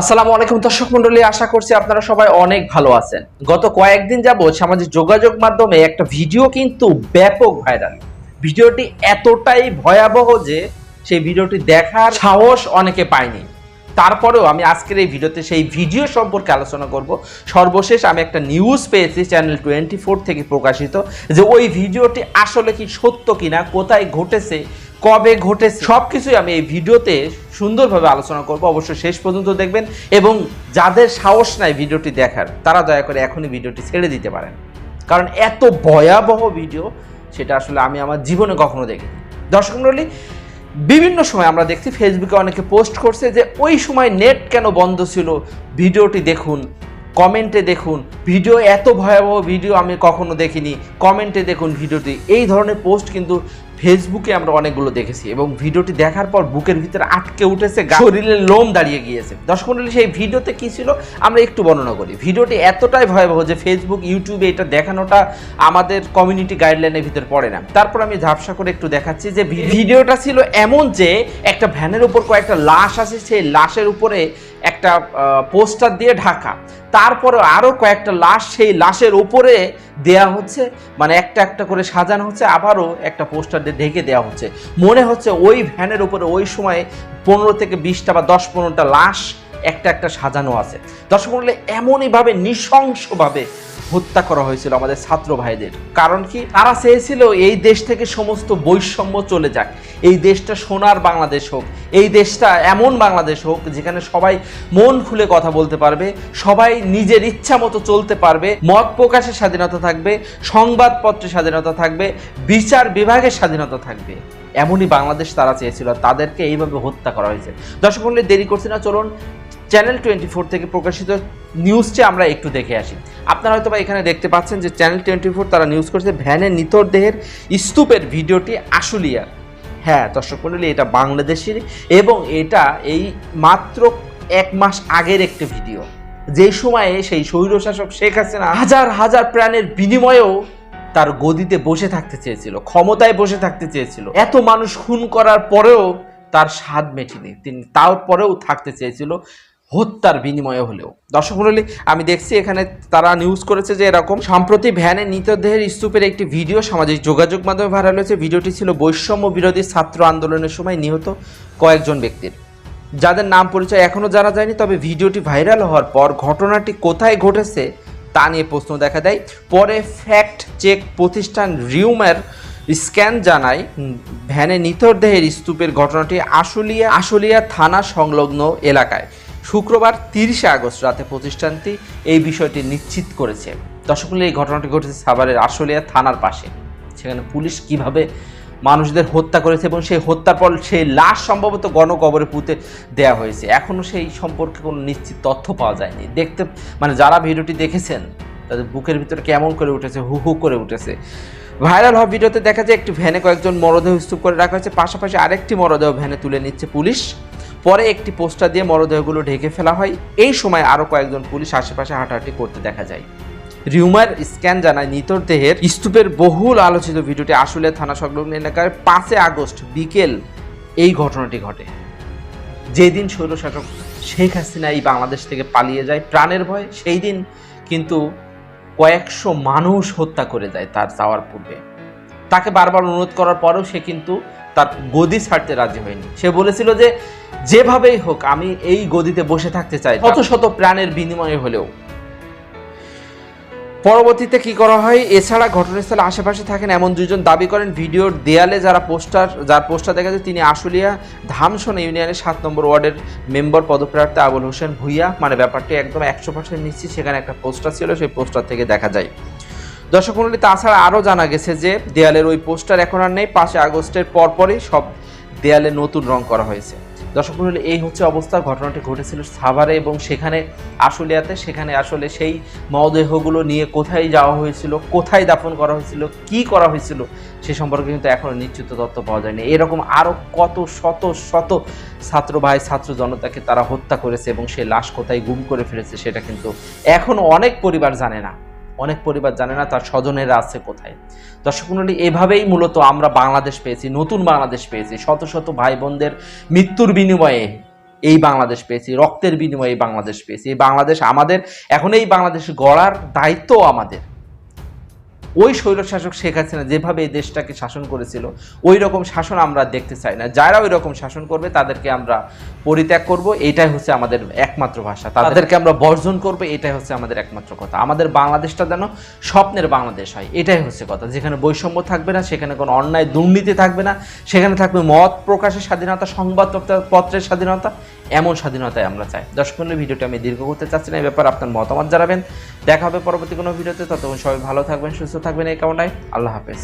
আসসালামু আলাইকুম দর্শক মন্ডলী, আশা করছি আপনারা সবাই অনেক ভালো আছেন। গত কয়েকদিন যাবত সামাজিক যোগাযোগ মাধ্যমে একটা ভিডিও কিন্তু ব্যাপক ভাইরাল। ভিডিওটি এতটাই ভয়াবহ যে সেই ভিডিওটি দেখার সাহস অনেকে পায়নি। তারপরেও আমি আজকের এই ভিডিওতে সেই ভিডিও সম্পর্কে আলোচনা করব। সর্বশেষ আমি একটা নিউজ পেয়েছি চ্যানেল টোয়েন্টি ফোর থেকে প্রকাশিত, যে ওই ভিডিওটি আসলে কি সত্য কিনা, কোথায় ঘটেছে কবে ঘটেছে? সব কিছুই আমি এই ভিডিওতে সুন্দরভাবে আলোচনা করব। অবশ্যই শেষ পর্যন্ত দেখবেন এবং যাদের সাহস নাই ভিডিওটি দেখার, তারা দয়া করে এখনই ভিডিওটি ছেড়ে দিতে পারেন। কারণ এত ভয়াবহ ভিডিও, সেটা আসলে আমি আমার জীবনে কখনো দেখিনি। দর্শক মণ্ডলী বিভিন্ন সময় আমরা দেখছি ফেসবুকে অনেকে পোস্ট করছে যে, ওই সময় নেট কেন বন্ধ ছিল? ভিডিওটি দেখুন কমেন্টে দেখুন, ভিডিও এত ভয়াবহ ভিডিও আমি কখনো দেখিনি কমেন্টে দেখুন ভিডিওটি। এই ধরনের পোস্ট কিন্তু ফেসবুকে আমরা অনেকগুলো দেখেছি এবং ভিডিওটি দেখার পর বুকের ভিতরে আটকে উঠেছে শরীরের লোম দাঁড়িয়ে গিয়েছে। দর্শক মণ্ডলী সেই ভিডিওতে কি ছিল? আমরা একটু বর্ণনা করি। ভিডিওটি এতটাই ভয়াবহ যে ফেসবুক ইউটিউবে এটা দেখানোটা আমাদের কমিউনিটি গাইডলাইনের ভিতর পড়ে না। তারপর আমি ঝাপসা করে একটু দেখাচ্ছি যে ভিডিওটা ছিল এমন যে একটা ভ্যানের উপর কয়েকটা লাশ আছে সেই লাশের উপরে একটা পোস্টার দিয়ে ঢাকা। তারপরে আরও কয়েকটা লাশ সেই লাশের উপরে দেয়া হচ্ছে মানে একটা একটা করে সাজানো হচ্ছে আবারও একটা পোস্টার দিয়ে ঢেকে দেওয়া হচ্ছে। মনে হচ্ছে ওই ভ্যানের উপরে ওই সময় পনেরো থেকে বিশটা বা দশ পনেরোটা লাশ একটা একটা সাজানো আছে। দর্শক মণ্ডলী এমনইভাবে নৃশংসভাবে হত্যা করা হয়েছিল আমাদের ছাত্র ভাইদের। কারণ কি? তারা চেয়েছিল এই দেশ থেকে সমস্ত বৈষম্য চলে যাক। এই দেশটা সোনার বাংলাদেশ হোক, এই দেশটা এমন বাংলাদেশ হোক যেখানে সবাই মন খুলে কথা বলতে পারবে, সবাই নিজের ইচ্ছা মতো চলতে পারবে, মত প্রকাশের স্বাধীনতা থাকবে, সংবাদপত্রের স্বাধীনতা থাকবে, বিচার বিভাগের স্বাধীনতা থাকবে। এমনই বাংলাদেশ তারা চেয়েছিল তাদেরকে এইভাবে হত্যা করা হয়েছে। দর্শক মণ্ডলী দেরি করছি না, চলুন চ্যানেল টোয়েন্টি ফোর থেকে প্রকাশিত নিউজটি আমরা একটু দেখে আসি। আপনারা হয়তো বা এখানে দেখতে পাচ্ছেন যে চ্যানেল টোয়েন্টি ফোর তারা নিউজ করেছে, ভ্যানের নিথর দেহের স্তূপের ভিডিওটি আশুলিয়ার হ্যাঁ দর্শক মণ্ডলী এটা বাংলাদেশের এবং এটা এই মাত্র এক মাস আগের একটি ভিডিও। যেই সময়ে সেই স্বৈরশাসক শেখ হাসিনা হাজার হাজার প্রাণের বিনিময়েও তার গদিতে বসে থাকতে চেয়েছিল, ক্ষমতায় বসে থাকতে চেয়েছিল। এত মানুষ খুন করার পরেও তার স্বাদ মেটেনি। তিনি তারপরেও থাকতে চেয়েছিল। হত্যার বিনিময়ে হলেও। দর্শক মণ্ডলী, আমি দেখছি এখানে তারা নিউজ করেছে যে এরকম সম্প্রতি ভ্যানে মৃতদেহের স্তূপের একটি ভিডিও সামাজিক যোগাযোগ মাধ্যমে ভাইরাল হয়েছে। ভিডিওটি ছিল বৈষম্য বিরোধী ছাত্র আন্দোলনের সময় নিহত কয়েকজন ব্যক্তির। যাদের নাম পরিচয় এখনও জানা যায়নি, তবে ভিডিওটি ভাইরাল হওয়ার পর ঘটনাটি কোথায় ঘটেছে তা নিয়ে প্রশ্ন দেখা দেয়। পরে ফ্যাক্ট চেক প্রতিষ্ঠান রিউমের স্ক্যান জানায় ভ্যানে নিথরদেহের স্তূপের ঘটনাটি আশুলিয়া আশুলিয়া থানা সংলগ্ন এলাকায়। শুক্রবার তিরিশে আগস্ট রাতে প্রতিষ্ঠানটি এই বিষয়টি নিশ্চিত করেছে। দর্শক এই ঘটনাটি ঘটেছে সাভারের আশুলিয়া থানার পাশে। সেখানে পুলিশ কীভাবে মানুষদের হত্যা করেছে এবং সেই হত্যার পর সেই লাশ সম্ভবত গণকবরে পুঁতে দেওয়া হয়েছে। এখনও সেই সম্পর্কে কোনো নিশ্চিত তথ্য পাওয়া যায়নি। দেখতে মানে যারা ভিডিওটি দেখেছেন, তাদের বুকের ভিতরে কেমন করে উঠেছে, হু হু করে উঠেছে। ভাইরাল হওয়া ভিডিওতে দেখা যায়, একটি ভ্যানে কয়েকজন মরদেহ স্তূপ করে রাখা হয়েছে। পাশাপাশি আরেকটি মরদেহ ভ্যানে তুলে নিচ্ছে পুলিশ। পরে একটি পোস্টার দিয়ে মরদেহগুলো ঢেকে ফেলা হয়। এই সময় আরও কয়েকজন পুলিশ আশেপাশে হাঁটাহাঁটি করতে দেখা যায়। রিউমার স্ক্যান জানায় নিতর দেহের স্তূপের বহুল আলোচিত ভিডিওটি আসলে থানা সংলগ্ন এলাকার পাঁচে আগস্ট বিকেল এই ঘটনাটি ঘটে। যেদিন স্বৈরশাসক শেখ হাসিনা এই বাংলাদেশ থেকে পালিয়ে যায় প্রাণের ভয়, সেই দিন কিন্তু কয়েকশো মানুষ হত্যা করে যায় তার যাওয়ার পূর্বে। তাকে বারবার অনুরোধ করার পরেও সে কিন্তু তার গদি ছাড়তে রাজি হয়নি। সে বলেছিল যে যেভাবেই হোক আমি এই গদিতে বসে থাকতে চাই শত শত প্রাণের বিনিময়ে হলেও। পরবর্তীতে কি করা হয়? এছাড়া ঘটনাস্থলে আশেপাশে থাকেন এমন দুজন দাবি করেন ভিডিওর দেয়ালে যারা পোস্টার যার পোস্টার দেখা যায় তিনি আশুলিয়া ধামসন ইউনিয়নের সাত নম্বর ওয়ার্ডের মেম্বার পদপ্রার্থী আবুল হোসেন ভুইয়া। মানে ব্যাপারটি একদম একশো পার্সেন্ট নিশ্চিত সেখানে একটা পোস্টার ছিল সেই পোস্টার থেকে দেখা যায়। দর্শক মণ্ডলী তাছাড়া আরও জানা গেছে যে দেয়ালের ওই পোস্টার এখন আর নেই। পাঁচে আগস্টের পরপরই সব দেয়ালে নতুন রং করা হয়েছে। দর্শক মণ্ডলী এই হচ্ছে অবস্থা। ঘটনাটি ঘটেছিল সাভারে এবং সেখানে আশুলিয়াতে। সেখানে আসলে সেই মরদেহগুলো নিয়ে কোথায় যাওয়া হয়েছিল, কোথায় দাফন করা হয়েছিল, কি করা হয়েছিল, সে সম্পর্কে কিন্তু এখনও নিশ্চিত তথ্য পাওয়া যায়নি। এরকম আরও কত শত শত ছাত্র ভাই, ছাত্র জনতাকে তারা হত্যা করেছে এবং সে লাশ কোথায় গুম করে ফেলেছে, সেটা কিন্তু এখনও অনেক পরিবার জানে না। অনেক পরিবার জানে না তার স্বজনেরা আছে কোথায়। দর্শক মন্ডলী, এভাবেই মূলত আমরা বাংলাদেশ পেয়েছি, নতুন বাংলাদেশ পেয়েছি। শত শত ভাই বোনদের মৃত্যুর বিনিময়ে এই বাংলাদেশ পেয়েছি, রক্তের বিনিময়ে এই বাংলাদেশ পেয়েছি। এই বাংলাদেশ আমাদের, এখন এই বাংলাদেশ গড়ার দায়িত্ব আমাদের। ওই স্বৈরশাসক শেখ হাসিনা যেভাবে এই দেশটাকে শাসন করেছিল ওই রকম শাসন আমরা দেখতে চাই না। যারা ওই রকম শাসন করবে, তাদেরকে আমরা পরিত্যাগ করব। এটাই হচ্ছে আমাদের একমাত্র ভাষা। তাদেরকে আমরা বর্জন করব, এটাই হচ্ছে আমাদের একমাত্র কথা। আমাদের বাংলাদেশটা যেন স্বপ্নের বাংলাদেশ হয়, এটাই হচ্ছে কথা। যেখানে বৈষম্য থাকবে না, সেখানে কোনো অন্যায় দুর্নীতি থাকবে না, সেখানে থাকবে মত প্রকাশের স্বাধীনতা সংবাদ পত্রের স্বাধীনতা এমন স্বাধীনতায় আমরা চাই। দর্শক মিনিটের ভিডিওটা আমি দীর্ঘ করতে চাচ্ছি না, এই ব্যাপারে আপনার মতামত জানাবেন। দেখা হবে পরবর্তী কোনো ভিডিওতে, ততক্ষণ সবাই ভালো থাকবেন, সুস্থ থাকবেন এই কামনায়। আল্লাহ হাফেজ।